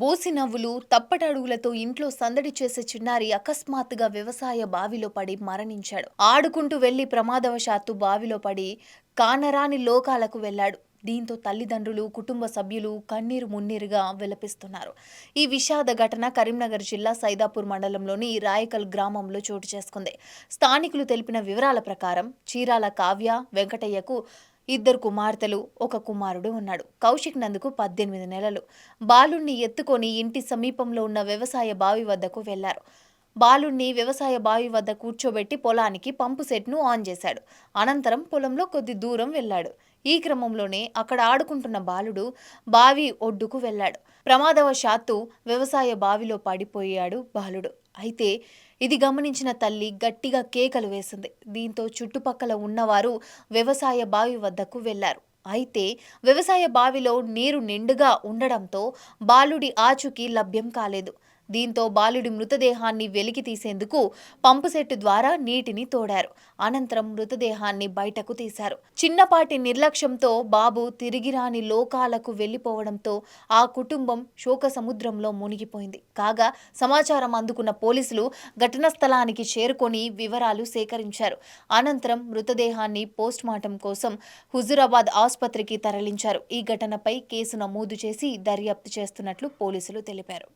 బోసి నవ్వులు తప్పటడుగులతో ఇంట్లో సందడి చేసే చిన్నారి అకస్మాత్తుగా వ్యవసాయ బావిలో పడి మరణించాడు. ఆడుకుంటూ వెళ్ళి ప్రమాదవశాత్తు బావిలో పడి కానరాని లోకాలకు వెళ్ళాడు దీంతో తల్లిదండ్రులు కుటుంబ సభ్యులు కన్నీరు మున్నీరుగా విలపిస్తున్నారు. ఈ విషాద ఘటన కరీంనగర్ జిల్లా సైదాపూర్ మండలంలోని రాయకల్ గ్రామంలో చోటు చేసుకుంది. స్థానికులు తెలిపిన వివరాల ప్రకారం చీరాల కావ్య వెంకటయ్యకు ఇద్దరు కుమార్తెలు ఒక కుమారుడు ఉన్నాడు. కౌశిక్ నందుకు పద్దెనిమిది నెలలు. బాలుణ్ణి ఎత్తుకొని ఇంటి సమీపంలో ఉన్న వ్యవసాయ బావి వద్దకు వెళ్ళారు. బాలుణ్ణి వ్యవసాయ బావి వద్ద కూర్చోబెట్టి పొలానికి పంపు సెట్ను ఆన్ చేశాడు. అనంతరం పొలంలో కొద్ది దూరం వెళ్ళాడు ఈ క్రమంలోనే అక్కడ ఆడుకుంటున్న బాలుడు బావి ఒడ్డుకు వెళ్ళాడు ప్రమాదవశాత్తు వ్యవసాయ బావిలో పడిపోయాడు బాలుడు. అయితే ఇది గమనించిన తల్లి గట్టిగా కేకలు వేసింది. దీంతో చుట్టుపక్కల ఉన్నవారు వ్యవసాయ బావి వద్దకు వెళ్ళారు. అయితే వ్యవసాయ బావిలో నీరు నిండుగా ఉండడంతో బాలుడి ఆచూకీ లభ్యం కాలేదు. దీంతో బాలుడి మృతదేహాన్ని వెలికి తీసేందుకు పంపు సెట్టు ద్వారా నీటిని తోడారు. అనంతరం మృతదేహాన్ని బయటకు తీశారు. చిన్నపాటి నిర్లక్ష్యంతో బాబు తిరిగిరాని లోకాలకు వెళ్ళిపోవడంతో ఆ కుటుంబం శోక సముద్రంలో మునిగిపోయింది. కాగా సమాచారం అందుకున్న పోలీసులు ఘటనా స్థలానికి చేరుకొని వివరాలు సేకరించారు. అనంతరం మృతదేహాన్ని పోస్ట్మార్టం కోసం హుజురాబాద్ ఆసుపత్రికి తరలించారు. ఈ ఘటనపై కేసు నమోదు చేసి దర్యాప్తు చేస్తున్నట్లు పోలీసులు తెలిపారు.